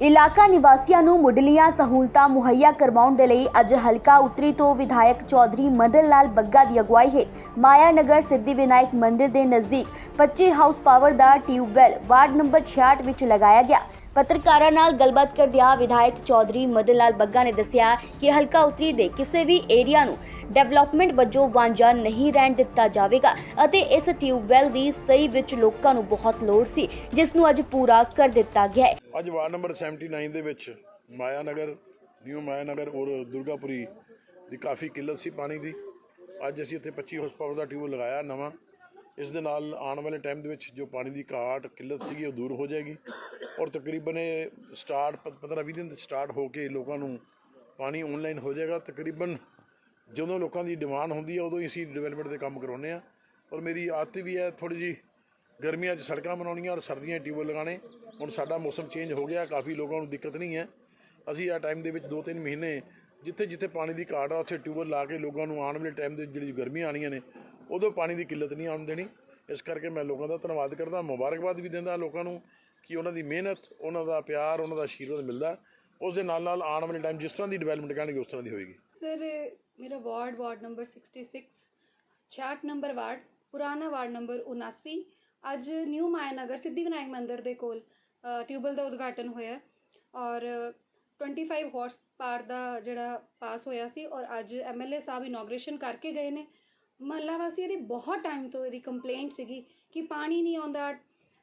ਇਲਾਕਾ ਨਿਵਾਸੀਆਂ ਨੂੰ ਮੁੱਢਲੀਆਂ ਸਹੂਲਤਾਂ ਮੁਹੱਈਆ ਕਰਵਾਉਣ ਦੇ ਲਈ ਅੱਜ ਹਲਕਾ ਉੱਤਰੀ ਤੋਂ ਵਿਧਾਇਕ ਚੌਧਰੀ ਮਦਨ ਲਾਲ ਬੱਗਾ ਦੀ ਅਗਵਾਈ ਹੇਠ ਮਾਇਆ ਨਗਰ ਸਿੱਧੀ ਵਿਨਾਇਕ ਮੰਦਿਰ ਦੇ ਨਜ਼ਦੀਕ 25 ਹਾਊਸ ਪਾਵਰ ਦਾ ਟਿਊਬਵੈਲ ਵਾਰਡ ਨੰਬਰ 66 ਵਿੱਚ ਲਗਾਇਆ ਗਿਆ। ਪੱਤਰਕਾਰਾਂ ਨਾਲ ਗੱਲਬਾਤ ਕਰਦਿਆਂ ਵਿਧਾਇਕ ਚੌਧਰੀ ਮਦਨ ਲਾਲ ਬੱਗਾ ਨੇ ਦੱਸਿਆ ਕਿ ਹਲਕਾ ਉੱਤਰੀ ਦੇ ਕਿਸੇ ਵੀ ਏਰੀਆ ਨੂੰ ਡਿਵੈਲਪਮੈਂਟ ਵਜੋਂ ਵਾਂਝਾ ਨਹੀਂ ਰਹਿਣ ਦਿੱਤਾ ਜਾਵੇਗਾ ਅਤੇ ਇਸ ਟਿਊਬਵੈਲ ਦੀ ਸਹੀ ਵਿੱਚ ਲੋਕਾਂ ਨੂੰ ਬਹੁਤ ਲੋੜ ਸੀ, ਜਿਸ ਨੂੰ ਅੱਜ ਪੂਰਾ ਕਰ ਦਿੱਤਾ ਗਿਆ ਹੈ। ਅੱਜ ਵਾਰਡ ਨੰਬਰ 79 ਦੇ ਵਿੱਚ ਮਾਇਆ ਨਗਰ ਨਿਊ ਮਾਇਆ ਨਗਰ ਔਰ ਦੁਰਗਾਪੁਰੀ ਦੀ ਕਾਫੀ ਕਿੱਲਤ ਸੀ ਪਾਣੀ ਦੀ। ਅੱਜ ਅਸੀਂ ਇੱਥੇ 25 ਹਾਰਸ ਪਾਵਰ ਦਾ ਟਿਊਬ ਲਗਾਇਆ, ਨਵਾਂ। ਇਸ ਦੇ ਨਾਲ ਆਉਣ ਵਾਲੇ ਟਾਈਮ ਦੇ ਵਿੱਚ ਜੋ ਪਾਣੀ ਦੀ ਘਾਟ, ਕਿੱਲਤ ਸੀਗੀ ਉਹ ਦੂਰ ਹੋ ਜਾਏਗੀ। ਔਰ ਤਕਰੀਬਨ ਇਹ ਸਟਾਰਟ 15 20 ਦਿਨ ਦੇ ਸਟਾਰਟ ਹੋ ਕੇ ਲੋਕਾਂ ਨੂੰ ਪਾਣੀ ਆਨਲਾਈਨ ਹੋ ਜਾਏਗਾ। ਤਕਰੀਬਨ ਜਦੋਂ ਲੋਕਾਂ ਦੀ ਡਿਮਾਂਡ ਹੁੰਦੀ ਹੈ ਉਦੋਂ ਹੀ ਅਸੀਂ ਡਿਵੈਲਪਮੈਂਟ ਦੇ ਕੰਮ ਕਰਾਉਂਦੇ ਆ। ਔਰ ਮੇਰੀ ਆਦਤ ਵੀ ਹੈ ਥੋੜੀ ਜੀ ਗਰਮੀਆਂ 'ਚ ਸੜਕਾਂ ਬਣਾਉਣੀਆਂ ਔਰ ਸਰਦੀਆਂ 'ਚ ਟਿਊਬਲ ਲਗਾਉਣੇ। ਹੁਣ ਸਾਡਾ ਮੌਸਮ ਚੇਂਜ ਹੋ ਗਿਆ, ਕਾਫੀ ਲੋਕਾਂ ਨੂੰ ਦਿੱਕਤ ਨਹੀਂ ਹੈ। ਅਸੀਂ ਆ ਟਾਈਮ ਦੇ ਵਿੱਚ 2-3 ਮਹੀਨੇ ਜਿੱਥੇ ਜਿੱਥੇ ਪਾਣੀ ਦੀ ਘਾਟ ਆ, ਉੱਥੇ ਟਿਊਬਲ ਲਾ ਕੇ ਲੋਕਾਂ ਨੂੰ ਆਉਣ ਵਾਲੇ ਟਾਈਮ ਦੇ ਜਿਹੜੀ ਗਰਮੀਆਂ ਆਣੀਆਂ ਨੇ, ਉਦੋਂ ਪਾਣੀ ਦੀ ਕਿੱਲਤ ਨਹੀਂ ਆਉਣ ਦੇਣੀ। ਇਸ ਕਰਕੇ ਮੈਂ ਲੋਕਾਂ ਦਾ ਧੰਨਵਾਦ ਕਰਦਾ, ਮੁਬਾਰਕਬਾਦ ਵੀ ਦਿੰਦਾ ਲੋਕਾਂ ਨੂੰ। ਕਿ ਉਹਨਾਂ ਦੀ ਮਿਹਨਤ ਉਹਨਾਂ ਦਾ ਪਿਆਰ ਉਹਨਾਂ ਦਾ ਆਸ਼ੀਰਵਾਦ ਮਿਲਦਾ ਉਸ ਦੇ ਨਾਲ ਨਾਲ ਆਉਣ ਵਾਲੇ ਟਾਈਮ ਜਿਸ ਤਰ੍ਹਾਂ ਦੀ ਡਿਵੈਲਪਮੈਂਟ ਕਰਨਗੇ ਉਸ ਤਰ੍ਹਾਂ ਦੀ ਹੋਏਗੀ। ਸਰ ਮੇਰਾ ward ward number 66 66 number ward ਪੁਰਾਣਾ ਵਾਰਡ ਨੰਬਰ 79 ਅੱਜ ਨਿਊ ਮਾਇਆ ਨਗਰ ਸਿੱਧੀ ਵਿਨਾਇਕ ਮੰਦਿਰ ਦੇ ਕੋਲ ਅ, ਟਿਊਬਲ ਦਾ ਉਦਘਾਟਨ ਹੋਇਆ ਔਰ 25 ਹਾਰਸ ਪਾਰ ਦਾ ਜਿਹੜਾ ਪਾਸ ਹੋਇਆ ਸੀ ਔਰ ਅੱਜ ਐਮਐਲਏ ਸਾਹਿਬ ਇਨੋਗ੍ਰੇਸ਼ਨ ਕਰਕੇ ਗਏ ਨੇ। ਮਹੱਲਾ ਵਾਸੀਆਂ ਦੀ ਬਹੁਤ ਟਾਈਮ ਤੋਂ ਇਹਦੀ ਕੰਪਲੇਂਟ ਸੀਗੀ ਕਿ ਪਾਣੀ ਨਹੀਂ ਆਉਂਦਾ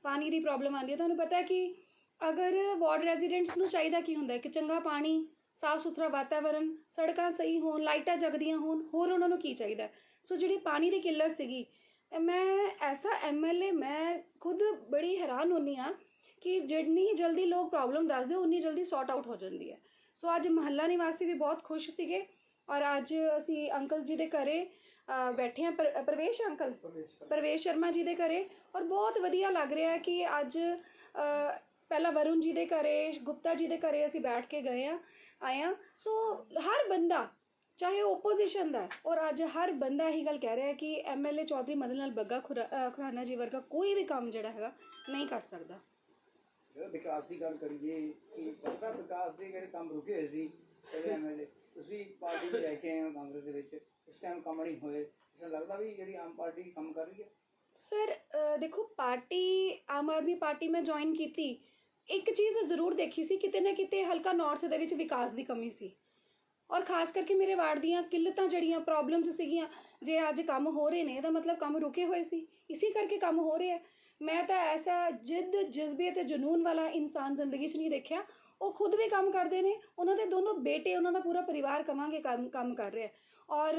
ਪਾਣੀ ਦੀ ਪ੍ਰੋਬਲਮ ਆਉਂਦੀ ਹੈ। ਤੁਹਾਨੂੰ ਪਤਾ ਹੈ ਕਿ ਅਗਰ ਵਾਰਡ ਰੈਜ਼ੀਡੈਂਟਸ ਨੂੰ ਚਾਹੀਦਾ ਕੀ ਹੁੰਦਾ ਹੈ? ਕਿ ਚੰਗਾ ਪਾਣੀ ਸਾਫ਼ ਸੁਥਰਾ ਵਾਤਾਵਰਣ ਸੜਕਾਂ ਸਹੀ ਹੋਣ, ਲਾਈਟਾਂ ਜਗਦੀਆਂ ਹੋਣ, ਹੋਰ ਉਹਨਾਂ ਨੂੰ ਕੀ ਚਾਹੀਦਾ ਸੋ ਜਿਹੜੀ ਪਾਣੀ ਦੀ ਕਿੱਲਤ ਸੀਗੀ ਮੈਂ ਐਸਾ ਐਮਐਲਏ ਮੈਂ ਖੁਦ ਬੜੀ ਹੈਰਾਨ ਹੁੰਨੀ ਆ ਕਿ ਜਿੰਨੀ ਜਲਦੀ ਲੋਕ ਪ੍ਰੋਬਲਮ ਦੱਸਦੇ, ਉਨੀ ਜਲਦੀ ਸੌਟ ਆਊਟ ਹੋ ਜਾਂਦੀ ਹੈ। ਸੋ ਅੱਜ ਮਹੱਲਾ ਨਿਵਾਸੀ ਵੀ ਬਹੁਤ ਖੁਸ਼ ਸੀਗੇ ਔਰ ਅੱਜ ਅਸੀਂ ਅੰਕਲ ਜੀ ਦੇ ਘਰੇ ਬੈਠੇ ਆ ਪ੍ਰਵੇਸ਼ ਅੰਕਲ? ਪ੍ਰਵੇਸ਼ ਸ਼ਰਮਾ ਜੀ ਦੇ ਘਰੇ। ਔਰ ਬਹੁਤ ਵਧੀਆ ਲੱਗ ਰਿਹਾ ਹੈ ਕਿ ਅੱਜ ਅ, ਵਰੁਣ ਜੀ ਦੇ ਘਰੇ ਗੁਪਤਾ ਜੀ ਦੇ ਘਰੇ ਅਸੀਂ ਬੈਠ ਕੇ ਗਏ ਆ ਆਏ ਆ। ਸੋ ਹਰ ਬੰਦਾ ਚਾਹੇ ਓਪੋਜੀਸ਼ਨ ਦਾ ਔਰ ਅੱਜ ਹਰ ਬੰਦਾ ਇਹੀ ਗੱਲ ਕਹਿ ਰਿਹਾ ਹੈ ਕਿ ਐਮਐਲਏ ਚੌਧਰੀ ਮਦਨ ਲਾਲ ਬੱਗਾ ਖੁਰਾਨਾ ਜੀ ਵਰਗਾ ਕੋਈ ਵੀ ਕੰਮ ਜਿਹੜਾ ਹੈਗਾ ਨਹੀਂ ਕਰ ਸਕਦਾ। ਵਿਕਾਸ ਦੀ ਗੱਲ ਕਰੀਏ ਕਿ ਪਤਾ ਵਿਕਾਸ ਦੇ ਜਿਹੜੇ ਕੰਮ ਰੁਕੇ ਹੋਏ ਸੀ ਪਹਿਲੇ ਐਮਐਲਏ ਤੁਸੀਂ ਪਾਰਟੀ 'ਚ ਲੈ ਕੇ ਆਏ ਹੋ ਕਾਂਗਰਸ ਦੇ ਵਿੱਚ। ਇਸ ਟਾਈਮ ਕੰਮ ਨਹੀਂ ਹੋਏ। ਇਸ ਲੱਗਦਾ ਵੀ ਜਿਹੜੀ ਆਮ ਪਾਰਟੀ ਕੰਮ ਕਰ ਰਹੀ ਹੈ। ਸਰ ਦੇਖੋ, ਪਾਰਟੀ, ਆਮ ਆਦਮੀ ਪਾਰਟੀ ਮੈਂ ਜੁਆਇਨ ਕੀਤੀ। ਇੱਕ ਚੀਜ਼ ਜ਼ਰੂਰ ਦੇਖੀ ਸੀ, ਕਿਤੇ ਨਾ ਕਿਤੇ ਹਲਕਾ ਨਾਰਥ ਦੇ ਵਿੱਚ ਵਿਕਾਸ ਦੀ ਕਮੀ ਸੀ। ਔਰ ਖਾਸ ਕਰਕੇ ਮੇਰੇ ਵਾਰਡ ਦੀਆਂ ਕਿੱਲਤਾਂ ਜਿਹੜੀਆਂ ਪ੍ਰੋਬਲਮਸ ਸੀਗੀਆਂ, ਜੇ ਅੱਜ ਕੰਮ ਹੋ ਰਹੇ ਨੇ ਇਹਦਾ ਮਤਲਬ ਕੰਮ ਰੁਕੇ ਹੋਏ ਸੀ। ਇਸੇ ਕਰਕੇ ਕੰਮ ਹੋ ਰਿਹਾ। ਮੈਂ ਤਾਂ ਐਸਾ ਜਿੱਦ, ਜਜ਼ਬੇ ਤੇ ਜਨੂਨ ਵਾਲਾ ਇਨਸਾਨ ਜ਼ਿੰਦਗੀ 'ਚ ਨਹੀਂ ਦੇਖਿਆ। ਉਹ ਖੁਦ ਵੀ ਕੰਮ ਕਰਦੇ ਨੇ। ਉਹਨਾਂ ਦੇ ਦੋਨੋਂ ਬੇਟੇ, ਉਹਨਾਂ ਦਾ ਪੂਰਾ ਪਰਿਵਾਰ ਕਵਾਂਗੇ ਕੰਮ ਕੰਮ ਕਰ ਰਿਹਾ। ਔਰ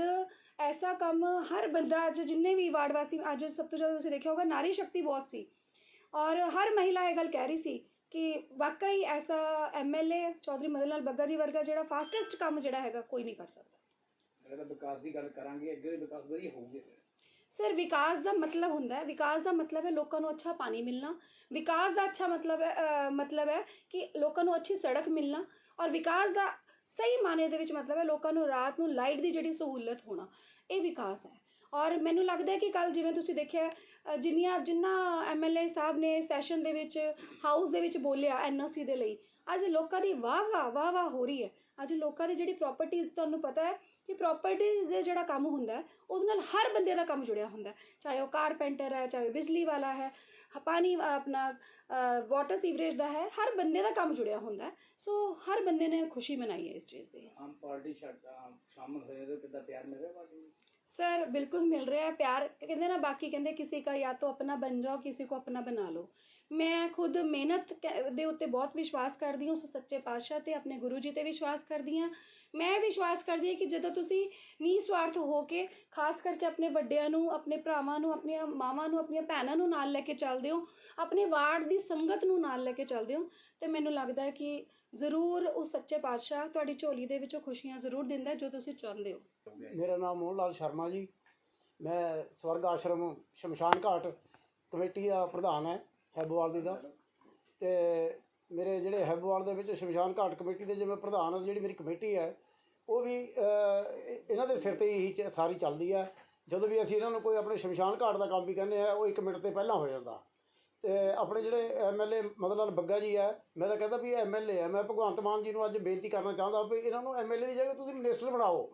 ਐਸਾ ਕੰਮ ਹਰ ਬੰਦਾ ਅੱਜ ਜਿੰਨੇ ਵੀ ਵਾਰਡ ਵਾਸੀ ਅੱਜ ਸਭ ਤੋਂ ਜ਼ਿਆਦਾ ਤੁਸੀਂ ਦੇਖਿਆ ਹੋਗਾ ਨਾਰੀ ਸ਼ਕਤੀ ਬਹੁਤ ਸੀ। ਔਰ ਹਰ ਮਹਿਲਾ ਇਹ ਗੱਲ ਕਹਿ ਰਹੀ ਸੀ ਕਿ ਵਾਕਈ ਐਸਾ ਐਮਐਲਏ ਚੌਧਰੀ ਮਦਨ ਲਾਲ ਬੱਗਾ ਜੀ ਵਰਗਾ ਜਿਹੜਾ ਫਾਸਟੈਸਟ ਕੰਮ ਜਿਹੜਾ ਹੈਗਾ ਕੋਈ ਨਹੀਂ ਕਰ ਸਕਦਾ। ਅਗਰ ਵਿਕਾਸ ਦੀ ਗੱਲ ਕਰਾਂਗੇ ਅੱਗੇ ਵਿਕਾਸ ਵਧੀਆ ਹੋਊਗਾ। ਸਰ ਵਿਕਾਸ ਦਾ ਮਤਲਬ ਹੁੰਦਾ ਹੈ ਵਿਕਾਸ ਦਾ ਮਤਲਬ ਹੈ ਲੋਕਾਂ ਨੂੰ ਅੱਛਾ ਪਾਣੀ ਮਿਲਣਾ। ਵਿਕਾਸ ਦਾ ਅੱਛਾ ਮਤਲਬ ਹੈ ਮਤਲਬ ਹੈ ਕਿ ਲੋਕਾਂ ਨੂੰ ਅੱਛੀ ਸੜਕ ਮਿਲਣਾ। ਔਰ ਵਿਕਾਸ ਦਾ ਸਹੀ ਮਾਨੇ ਦੇ ਵਿੱਚ ਮਤਲਬ ਹੈ ਲੋਕਾਂ ਨੂੰ ਰਾਤ ਨੂੰ ਲਾਈਟ ਦੀ ਜਿਹੜੀ ਸਹੂਲਤ ਹੋਣਾ ਇਹ ਵਿਕਾਸ ਹੈ। ਔਰ ਮੈਨੂੰ ਲੱਗਦਾ ਹੈ ਕਿ ਕੱਲ ਜਿਵੇਂ ਤੁਸੀਂ ਦੇਖਿਆ ਅ, ਜਿੰਨੀਆਂ ਜਿੰਨਾ ਐਮਐਲਏ ਸਾਹਿਬ ਨੇ ਸੈਸ਼ਨ ਦੇ ਵਿੱਚ ਹਾਊਸ ਦੇ ਵਿੱਚ ਬੋਲਿਆ ਐਨਓਸੀ ਦੇ ਲਈ ਅੱਜ ਲੋਕਾਂ ਦੀ ਵਾਹ ਵਾਹ ਵਾਹ ਵਾਹ ਹੋ ਰਹੀ ਹੈ। ਅੱਜ ਲੋਕਾਂ ਦੀ ਜਿਹੜੀ ਪ੍ਰਾਪਰਟੀਆਂ ਤੁਹਾਨੂੰ ਪਤਾ ਹੈ ਕਿ ਪ੍ਰਾਪਰਟੀਜ਼ ਦੇ ਜਿਹੜਾ ਕੰਮ ਹੁੰਦਾ ਉਹਦੇ ਨਾਲ ਹਰ ਬੰਦੇ ਦਾ ਕੰਮ ਜੁੜਿਆ ਹੁੰਦਾ ਚਾਹੇ ਉਹ ਕਾਰਪੈਂਟਰ ਹੈ, ਚਾਹੇ ਉਹ ਬਿਜਲੀ ਵਾਲਾ ਹੈ ਪਾਣੀ ਆਪਣਾ ਵਾਟਰ ਸੀਵਰੇਜ ਦਾ ਹੈ, ਹਰ ਬੰਦੇ ਦਾ ਕੰਮ ਜੁੜਿਆ ਹੁੰਦਾ ਸੋ ਹਰ ਬੰਦੇ ਨੇ ਖੁਸ਼ੀ ਮਨਾਈ ਹੈ ਇਸ ਚੀਜ਼ ਦੀ। ਆਮ ਪਾਰਟੀ ਛੱਡ ਸ਼ਾਮਲ ਹੋਏ ਉਹਦੇ ਕਿੱਦਾਂ ਪਿਆਰ ਮਿਲ ਪਾਰਟੀ सर बिल्कुल मिल रहा है प्यार कहते हैं ना बाकी कहते किसी का या तो अपना बन जाओ किसी को अपना बना लो ਮੈਂ ਖੁਦ ਮਿਹਨਤ ਕ- ਦੇ ਉੱਤੇ ਬਹੁਤ ਵਿਸ਼ਵਾਸ ਕਰਦੀ ਹਾਂ ਉਸ ਸੱਚੇ ਪਾਤਸ਼ਾਹ ਤੇ ਆਪਣੇ ਗੁਰੂ ਜੀ ਤੇ ਵਿਸ਼ਵਾਸ ਕਰਦੀ ਹਾਂ ਮੈਂ ਵਿਸ਼ਵਾਸ ਕਰਦੀ ਹਾਂ ਕਿ ਜਦੋਂ ਤੁਸੀਂ ਨਿਸਵਾਰਥ ਹੋ ਕੇ ਖਾਸ ਕਰਕੇ ਆਪਣੇ ਵੱਡਿਆਂ ਨੂੰ ਆਪਣੇ ਭਰਾਵਾਂ ਨੂੰ ਆਪਣੀਆਂ ਮਾਵਾਂ ਨੂੰ ਆਪਣੀਆਂ ਭੈਣਾਂ ਨੂੰ ਨਾਲ ਲੈ ਕੇ ਚੱਲਦੇ ਹੋ ਆਪਣੇ ਵਾਰਡ ਦੀ ਸੰਗਤ ਨੂੰ ਨਾਲ ਲੈ ਕੇ ਚੱਲਦੇ ਹੋ ਤੇ ਮੈਨੂੰ ਲੱਗਦਾ ਹੈ ਕਿ ਜ਼ਰੂਰ ਉਹ ਸੱਚੇ ਪਾਤਸ਼ਾਹ ਤੁਹਾਡੀ ਝੋਲੀ ਦੇ ਵਿੱਚੋਂ ਖੁਸ਼ੀਆਂ ਜ਼ਰੂਰ ਦਿੰਦਾ ਹੈ ਜੋ ਤੁਸੀਂ ਚਾਹੁੰਦੇ ਹੋ। ਮੇਰਾ ਨਾਮ ਮੋਹਨ ਲਾਲ ਸ਼ਰਮਾ ਜੀ। ਮੈਂ ਸਵਰਗ ਆਸ਼ਰਮ ਸ਼ਮਸ਼ਾਨ ਘਾਟ ਕਮੇਟੀ ਦਾ ਪ੍ਰਧਾਨ ਹੈ, ਹੈਬੋਵਾਲ ਦੀ ਦਾ। ਤੇ ਮੇਰੇ ਜਿਹੜੇ ਹੈਬੋਵਾਲ ਦੇ ਵਿੱਚ ਸ਼ਮਸ਼ਾਨ ਘਾਟ ਕਮੇਟੀ ਦੇ ਜਿਵੇਂ ਪ੍ਰਧਾਨ ਹਾਂ ਜਿਹੜੀ ਮੇਰੀ ਕਮੇਟੀ ਹੈ, ਉਹ ਵੀ ਇਹਨਾਂ ਦੇ ਸਿਰ ਤੇ ਹੀ ਚ- ਸਾਰੀ ਚੱਲਦੀ ਹੈ। ਜਦੋਂ ਵੀ ਅਸੀਂ ਇਹਨਾਂ ਨੂੰ ਕੋਈ ਆਪਣੇ ਸ਼ਮਸ਼ਾਨ ਘਾਟ ਦਾ ਕੰਮ ਵੀ ਕਹਿੰਦੇ ਆ ਉਹ 1 ਮਿੰਟ ਤੇ ਪਹਿਲਾਂ ਹੋ ਜਾਂਦਾ। ਆਪਣੇ ਜਿਹੜੇ ਐਮਐਲਏ ਮਦਨ ਲਾਲ ਬੱਗਾ ਜੀ ਹੈ ਮੈਂ ਤਾਂ ਕਹਿੰਦਾ ਵੀ ਐਮਐਲਏ ਹੈ ਮੈਂ ਭਗਵੰਤ ਮਾਨ ਜੀ ਨੂੰ ਅੱਜ ਬੇਨਤੀ ਕਰਨਾ ਚਾਹੁੰਦਾ ਵੀ ਇਹਨਾਂ ਨੂੰ ਐਮਐਲਏ ਦੀ ਜਗ੍ਹਾ ਤੁਸੀਂ ਮਿਨਿਸਟਰ ਬਣਾਓ।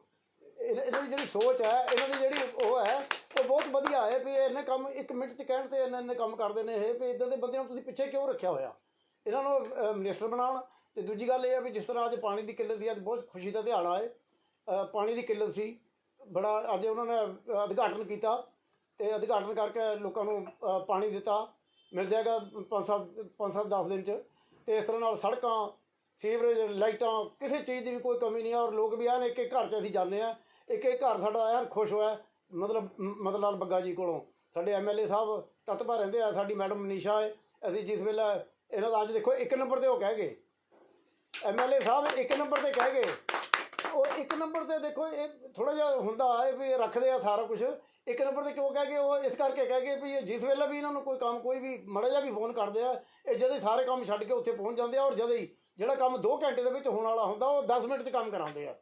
ਇਹਨਾਂ ਇਹਨਾਂ ਦੀ ਜਿਹੜੀ ਸੋਚ ਹੈ ਇਹਨਾਂ ਦੀ ਜਿਹੜੀ ਉਹ ਹੈ ਉਹ ਬਹੁਤ ਵਧੀਆ ਹੈ ਵੀ ਇਹਨੇ ਕੰਮ ਇੱਕ ਮਿੰਟ 'ਚ ਕਹਿਣ ਤੇ ਇਹਨਾਂ ਨੇ ਕੰਮ ਕਰਦੇ ਨੇ ਇਹ ਵੀ ਇਦਾਂ ਦੇ ਬੰਦਿਆਂ ਨੂੰ ਤੁਸੀਂ ਪਿੱਛੇ ਕਿਉਂ ਰੱਖਿਆ ਹੋਇਆ? ਇਹਨਾਂ ਨੂੰ ਅਹ, ਮਿਨਿਸਟਰ ਬਣਾਉਣ। ਤੇ ਦੂਜੀ ਗੱਲ ਇਹ ਹੈ ਵੀ ਜਿਸ ਤਰ੍ਹਾਂ ਅੱਜ ਪਾਣੀ ਦੀ ਕਿੱਲਤ ਸੀ ਅੱਜ ਬਹੁਤ ਖੁਸ਼ੀ ਦਾ ਦਿਹਾੜਾ ਹੈ। ਪਾਣੀ ਦੀ ਕਿੱਲਤ ਸੀ। ਬੜਾ ਅੱਜ ਉਹਨਾਂ ਨੇ ਉਦਘਾਟਨ ਕੀਤਾ ਤੇ ਉਦਘਾਟਨ ਕਰਕੇ ਲੋਕਾਂ ਨੂੰ ਪਾਣੀ ਦਿੱਤਾ। ਮਿਲ ਜਾਏਗਾ ਪੰਜ ਸੱਤ ਪੰਜ ਸੱਤ 10 ਦਿਨ ਚ। ਤੇ ਇਸ ਤਰ੍ਹਾਂ ਨਾਲ ਸੜਕਾਂ, ਸੀਵਰੇਜ, ਲਾਈਟਾਂ, ਕਿਸੇ ਚੀਜ਼ ਦੀ ਵੀ ਕੋਈ ਕਮੀ ਨਹੀਂ ਹੈ ਔਰ ਲੋਕ ਵੀ ਆਨ ਇੱਕ ਇੱਕ ਘਰ 'ਚ ਅਸੀਂ ਜਾਂਦੇ ਆ। ਇੱਕ ਇੱਕ ਘਰ ਸਾਡਾ ਐਨ ਖੁਸ਼ ਹੋਇਆ, ਮਤਲਬ, ਮ- ਮਦਨ ਲਾਲ ਬੱਗਾ ਜੀ ਕੋਲੋਂ। ਸਾਡੇ ਐਮਐਲਏ ਸਾਹਿਬ ਤਤਪਾ ਰਹਿੰਦੇ ਆ, ਸਾਡੀ ਮੈਡਮ ਮਨੀਸ਼ਾ ਹੈ ਅਸੀਂ ਜਿਸ ਵੇਲੇ, ਇਹਨਾਂ ਦਾ ਅੱਜ ਦੇਖੋ, ਇੱਕ ਨੰਬਰ ਤੇ ਉਹ ਕਹਿ ਗਏ। ਐਮਐਲਏ ਸਾਹਿਬ ਇੱਕ ਨੰਬਰ ਤੇ ਕਹਿ ਗਏ। ਉਹ ਇੱਕ ਨੰਬਰ ਤੇ ਦੇਖੋ, ਇਹ ਥੋੜਾ ਜਿਹਾ ਹੁੰਦਾ ਹੈ ਵੀ ਇਹ ਰੱਖਦੇ ਆ ਸਾਰਾ ਕੁਝ ਇੱਕ ਨੰਬਰ ਤੇ ਕਿਉਂ ਕਹਿ ਕੇ ਉਹ ਇਸ ਕਰਕੇ ਕਹਿ ਗਏ ਵੀ ਇਹ ਜਿਸ ਵੇਲੇ ਵੀ ਇਹਨਾਂ ਨੂੰ ਕੋਈ ਕੰਮ, ਕੋਈ ਵੀ ਮੜਾ ਜਿਹਾ ਵੀ ਫੋਨ ਕਰਦੇ ਆ, ਇਹ ਜਦੇ ਸਾਰੇ ਕੰਮ ਛੱਡ ਕੇ ਉੱਥੇ ਪਹੁੰਚ ਜਾਂਦੇ ਆ ਔਰ ਜਦੇ ਹੀ ਜਿਹੜਾ ਕੰਮ 2 ਘੰਟੇ ਦੇ ਵਿੱਚ ਹੋਣ ਵਾਲਾ ਹੁੰਦਾ, ਉਹ 10 ਮਿੰਟ 'ਚ ਕੰਮ ਕਰਾਉਂਦੇ ਆ।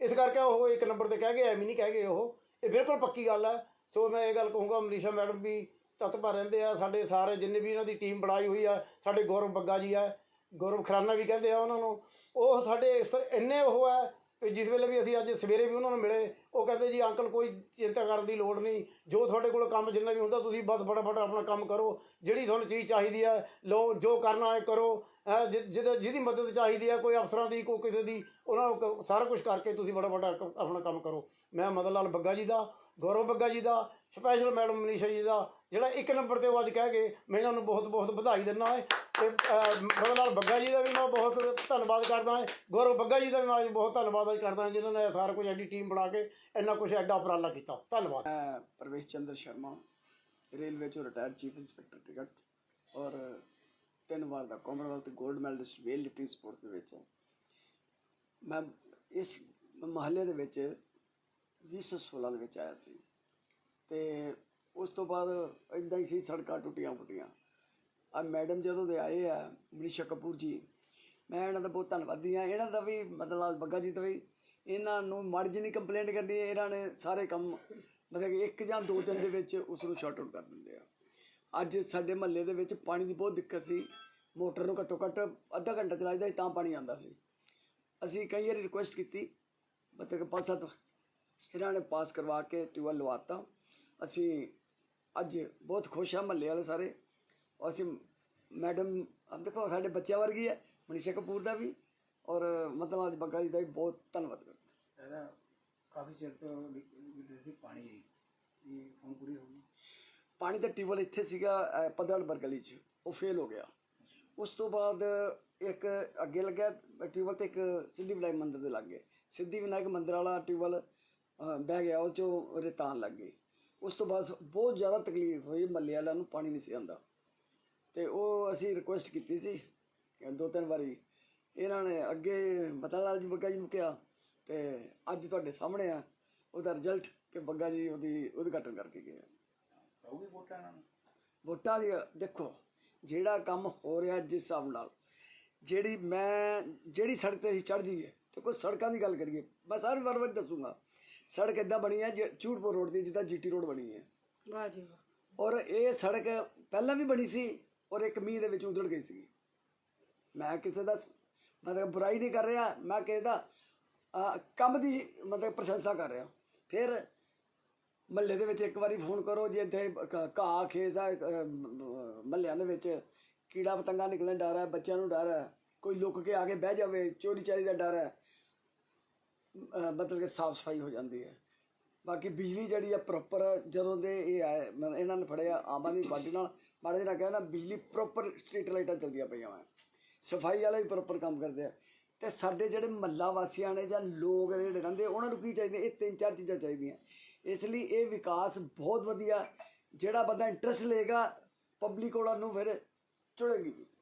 ਇਸ ਕਰਕੇ ਉਹ ਇੱਕ ਨੰਬਰ ਤੇ ਕਹਿ ਗਏ ਐਵੇਂ ਨਹੀਂ ਕਹਿ ਗਏ ਉਹ। ਇਹ ਬਿਲਕੁਲ ਪੱਕੀ ਗੱਲ ਹੈ। ਸੋ ਮੈਂ ਇਹ ਗੱਲ ਕਹੂੰਗਾ, ਮਨੀਸ਼ਾ ਮੈਡਮ ਵੀ ਤਤਪਾ ਰਹਿੰਦੇ ਆ। ਸਾਡੇ ਸਾਰੇ ਜਿੰਨੇ ਵੀ ਇਹਨਾਂ ਦੀ ਟੀਮ ਬਣਾਈ ਹੋਈ ਆ, ਸਾਡੇ ਗੌਰਵ ਬੱਗਾ ਜੀ ਆ, ਗੌਰਵ ਖਰਾਨਾ ਵੀ ਕਹਿੰਦੇ ਆ ਉਹਨਾਂ ਨੂੰ। ਉਹ ਸਾਡੇ ਇੰਨੇ ਉਹ ਹੈ ਜਿਸ ਵੇਲੇ ਵੀ ਅਸੀਂ ਅੱਜ ਸਵੇਰੇ ਵੀ ਉਹਨਾਂ ਨੂੰ ਮਿਲੇ ਉਹ ਕਹਿੰਦੇ ਜੀ ਅੰਕਲ ਕੋਈ ਚਿੰਤਾ ਕਰਨ ਦੀ ਲੋੜ ਨਹੀਂ। ਜੋ ਤੁਹਾਡੇ ਕੋਲ ਕੰਮ ਜਿੰਨਾ ਵੀ ਹੁੰਦਾ ਤੁਸੀਂ ਬਸ ਫਟਾਫਟ ਆਪਣਾ ਕੰਮ ਕਰੋ। ਜਿਹੜੀ ਤੁਹਾਨੂੰ ਚੀਜ਼ ਚਾਹੀਦੀ ਹੈ ਲਓ ਜੋ ਕਰਨਾ ਹੈ ਕਰੋ। ਹੈਂ, ਜਿ- ਜਿਹਦਾ ਜਿਹਦੀ ਮਦਦ ਚਾਹੀਦੀ ਹੈ ਕੋਈ ਅਫਸਰਾਂ ਦੀ ਕੋਈ ਕਿਸੇ ਦੀ ਉਹਨਾਂ ਨੂੰ ਕ- ਸਾਰਾ ਕੁਝ ਕਰਕੇ ਤੁਸੀਂ ਫਟਾਫਟ ਆਪਣਾ ਕੰਮ ਕਰੋ। ਮੈਂ ਮਦਨ ਲਾਲ ਬੱਗਾ ਜੀ ਦਾ ਗੌਰਵ ਬੱਗਾ ਜੀ ਦਾ ਸਪੈਸ਼ਲ ਮੈਡਮ ਮਨੀਸ਼ਾ ਜੀ ਦਾ ਜਿਹੜਾ ਇੱਕ ਨੰਬਰ ਤੇ ਉਹ ਅੱਜ ਕਹਿ ਗਏ ਮੈਂ ਇਹਨਾਂ ਨੂੰ ਬਹੁਤ ਬਹੁਤ ਵਧਾਈ ਦਿੰਦਾ ਹਾਂ। ਤੇ ਅਹ, ਮਦਨ ਬੱਗਾ ਜੀ ਦਾ ਵੀ ਮੈਂ ਬਹੁਤ ਧੰਨਵਾਦ ਕਰਦਾ ਹਾਂ। ਗੌਰਵ ਬੱਗਾ ਜੀ ਦਾ ਵੀ ਮੈਂ ਬਹੁਤ ਧੰਨਵਾਦ ਕਰਦਾ ਹਾਂ ਜਿਨ੍ਹਾਂ ਨੇ ਸਾਰਾ ਕੁਝ ਐਡੀ ਟੀਮ ਬਣਾ ਕੇ ਇੰਨਾ ਕੁਝ ਐਡਾ ਉਪਰਾਲਾ ਕੀਤਾ। ਧੰਨਵਾਦ। ਮੈਂ ਪ੍ਰਵੇਸ਼ ਚੰਦਰ ਸ਼ਰਮਾ ਰੇਲਵੇ ਚੋਂ ਰਿਟਾਇਰ ਚੀਫ ਇੰਸਪੈਕਟਰ ਟਿਕਟ ਔਰ ਤਿੰਨ ਵਾਰ ਦਾ ਕਾਮਨਵੈਲਥ 골ਡ ਮੈਡਲਿਸਟ ਵੇਲ ਲਿਫਟਿੰਗ ਸਪੋਰਟਸ ਦੇ ਵਿੱਚ। ਮੈਂ ਇਸ ਮਹੱਲੇ ਦੇ ਵਿੱਚ 2016 ਦੇ ਵਿੱਚ ਆਇਆ ਸੀ। ਤੇ ਉਸ ਤੋਂ ਬਾਅਦ ਇਦਾਂ ਹੀ ਸੀ ਸੜਕਾਂ ਟੁੱਟੀਆਂ ਫੁੱਟੀਆਂ ਆ ਮੈਡਮ ਜਦੋਂ ਦੇ ਆਏ ਆ, ਮਨੀਸ਼ਾ ਕਪੂਰ ਜੀ, ਮੈਂ ਇਹਨਾਂ ਦਾ ਬਹੁਤ ਧੰਨਵਾਦੀ ਆ ਇਹਨਾਂ ਦਾ ਵੀ ਮਤਲਬ ਲਾਲ ਬੱਗਾ ਜੀ ਦਾ ਵੀ ਇਹਨਾਂ ਨੂੰ ਮਾੜੀ ਜਿਹੀ ਕੰਪਲੇਂਟ ਕਰਦੀ ਹੈ ਇਹਨਾਂ ਨੇ ਸਾਰੇ ਕੰਮ ਮਤਲਬ ਕਿ ਇੱਕ ਜਾਂ ਦੋ ਦਿਨ ਦੇ ਵਿੱਚ ਉਸ ਨੂੰ ਸ਼ਾਰਟ ਆਊਟ ਕਰ ਦਿੰਦੇ ਆ। ਅੱਜ ਸਾਡੇ ਮਹੱਲੇ ਦੇ ਵਿੱਚ ਪਾਣੀ ਦੀ ਬਹੁਤ ਦਿੱਕਤ ਸੀ। ਮੋਟਰ ਨੂੰ ਘੱਟੋ ਘੱਟ ਅੱਧਾ ਘੰਟਾ ਚਲਾਈਦਾ ਸੀ, ਤਾਂ ਪਾਣੀ ਆਉਂਦਾ ਸੀ। ਅਸੀਂ ਕਈ ਵਾਰੀ ਰਿਕੁਐਸਟ ਕੀਤੀ, ਮਤਲਬ ਕਿ ਪੰਜ ਸੱਤ ਇਹਨਾਂ ਨੇ ਪਾਸ ਕਰਵਾ ਕੇ ਟਿਊਬਵੈੱਲ ਲਵਾਤਾ ਅਸੀਂ ਅੱਜ ਬਹੁਤ ਖੁਸ਼ ਹਾਂ ਮਹੱਲੇ ਵਾਲੇ ਸਾਰੇ। ਅਸੀਂ ਮੈਡਮ ਆਪ ਦੇਖੋ ਸਾਡੇ ਬੱਚਿਆਂ ਵਰਗੀ ਹੈ ਮਨੀਸ਼ਾ ਕਪੂਰ ਦਾ ਵੀ ਔਰ ਮਤਲਬ ਲਾਲ ਬੱਗਾ ਜੀ ਦਾ ਵੀ ਬਹੁਤ ਧੰਨਵਾਦ ਕਰਦੇ। ਇਹਦਾ ਕਾਫੀ ਚਿਰ ਤੋਂ ਸੀ ਪਾਣੀ ਦੀ। ਇਹ ਹੁਣ ਪੂਰੀ ਹੋ ਗਈ। ਪਾਣੀ ਦਾ ਟਿਊਬਵੈੱਲ ਇੱਥੇ ਸੀਗਾ ਪਦੜਬਰ ਗਲੀ 'ਚ ਉਹ ਫੇਲ ਹੋ ਗਿਆ। ਉਸ ਤੋਂ ਬਾਅਦ ਇੱਕ ਅੱਗੇ ਲੱਗਿਆ ਟਿਊਬਵੈੱਲ ਤੇ ਇੱਕ ਸਿੱਧੀ ਵਿਨਾਇਕ ਮੰਦਿਰ ਦੇ ਲੱਗੇ ਸਿੱਧੀ ਵਿਨਾਇਕ ਮੰਦਿਰ ਵਾਲਾ ਟਿਊਬਵੈੱਲ ਅਹ, ਬਹਿ ਗਿਆ ਉਹ ਚੋਂ ਰੇਤਾਨ ਲੱਗ ਗਈ। ਉਸ ਤੋਂ ਬਾਅਦ ਬਹੁਤ ਜ਼ਿਆਦਾ ਤਕਲੀਫ ਹੋਈ ਮੱਲੇ ਵਾਲਿਆਂ ਨੂੰ ਪਾਣੀ ਨਹੀਂ ਸੀ ਆਉਂਦਾ। ਤੇ ਉਹ ਅਸੀਂ ਰਿਕੁਐਸਟ ਕੀਤੀ ਸੀ ਦੋ ਤਿੰਨ ਵਾਰੀ। ਇਹਨਾਂ ਨੇ ਅੱਗੇ ਮਤਾ ਲਾਲ ਜੀ ਬੱਗਾ ਜੀ ਨੂੰ ਕਿਹਾ ਤੇ ਅੱਜ ਤੁਹਾਡੇ ਸਾਹਮਣੇ ਆ ਉਹਦਾ ਰਿਜ਼ਲਟ ਕਿ ਬੱਗਾ ਜੀ ਉਹਦੀ ਉਦਘਾਟਨ ਕਰਕੇ ਗਏ ਆ। ਹੋਊਗੀ ਵੋਟਾਂ ਇਹਨਾਂ ਨੂੰ? ਵੋਟਾਂ ਦੀ ਦੇਖੋ ਜਿਹੜਾ ਕੰਮ ਹੋ ਰਿਹਾ ਜਿਸ ਹਿਸਾਬ ਨਾਲ ਜਿਹੜੀ ਮੈਂ ਜਿਹੜੀ ਸੜਕ ਤੇ ਅਸੀਂ ਚੜ ਜਾਈਏ ਤੇ ਕੋਈ ਸੜਕਾਂ ਦੀ ਗੱਲ ਕਰੀਏ ਮੈਂ ਸਾਰੀ ਵਾਰ ਵਾਰ ਦੱਸੂਗਾ ਸੜਕ ਇਦਾਂ ਬਣੀ ਹੈ ਜੇ ਚੂੜਪੁਰ ਰੋਡ ਦੀ ਜਿੱਦਾਂ ਜੀਟੀ ਰੋਡ ਬਣੀ ਹੈ। ਵਾਹ ਜੀ ਵਾਹ। ਔਰ ਇਹ ਸੜਕ ਪਹਿਲਾਂ ਵੀ ਬਣੀ ਸੀ ਔਰ ਇੱਕ ਮੀਂਹ ਦੇ ਵਿੱਚ ਉਧੜ ਗਈ ਸੀ ਮੈਂ ਕਿਸੇ ਦਾ ਮਤਲਬ ਬੁਰਾਈ ਨਹੀਂ ਕਰ ਰਿਹਾ, ਮੈਂ ਕਿਸੇ ਦਾ ਕੰਮ ਦੀ ਮਤਲਬ ਪ੍ਰਸ਼ੰਸਾ ਕਰ ਰਿਹਾ। ਫਿਰ ਮਹੱਲੇ ਦੇ ਵਿੱਚ ਇੱਕ ਵਾਰੀ ਫੋਨ ਕਰੋ, ਜੇ ਇੱਥੇ ਘਾਹ ਖੇਸ ਆ ਮਹੱਲਿਆਂ ਦੇ ਵਿੱਚ ਕੀੜਾ ਪਤੰਗਾ ਨਿਕਲਣ ਦਾ ਡਰ ਹੈ, ਬੱਚਿਆਂ ਨੂੰ ਡਰ ਹੈ, ਕੋਈ ਲੁੱਕ ਕੇ ਆ ਕੇ ਬਹਿ ਜਾਵੇ ਚੋਰੀ ਚਾਰੀ ਦਾ ਡਰ ਹੈ ਮਤਲਬ ਕਿ ਸਾਫ਼ ਸਫ਼ਾਈ ਹੋ ਜਾਂਦੀ ਹੈ। ਬਾਕੀ ਬਿਜਲੀ ਜਿਹੜੀ ਆ ਪ੍ਰੋਪਰ ਜਦੋਂ ਦੇ ਇਹ ਆਏ ਮਤਲਬ ਇਹਨਾਂ ਨੇ ਫੜਿਆ ਆਮ ਆਦਮੀ ਪਾਰਟੀ ਨਾਲ, ਮਾੜੇ ਜਿਹੇ ਨਾਲ ਕਹਿੰਦਾ ਬਿਜਲੀ ਪ੍ਰੋਪਰ ਸਟਰੀਟ ਲਾਈਟਾਂ ਚੱਲਦੀਆਂ ਪਈਆਂ ਵਾ। ਸਫ਼ਾਈ ਵਾਲੇ ਵੀ ਪ੍ਰੋਪਰ ਕੰਮ ਕਰਦੇ ਆ। ਤੇ ਸਾਡੇ ਜਿਹੜੇ ਮੱਲਾ ਵਾਸੀਆਂ ਨੇ ਜਾਂ ਲੋਕ ਜਿਹੜੇ ਰਹਿੰਦੇ, ਉਹਨਾਂ ਨੂੰ ਕੀ ਚਾਹੀਦੇ? ਇਹ ਤਿੰਨ ਚਾਰ ਚੀਜ਼ਾਂ ਚਾਹੀਦੀਆਂ। ਇਸ ਲਈ ਇਹ ਵਿਕਾਸ ਬਹੁਤ ਵਧੀਆ, ਜਿਹੜਾ ਬੰਦਾ ਇੰਟਰਸਟ ਲਏਗਾ ਪਬਲਿਕ ਉਹਨਾਂ ਨੂੰ ਫਿਰ ਚੁਣੇਗੀ। ਵੀ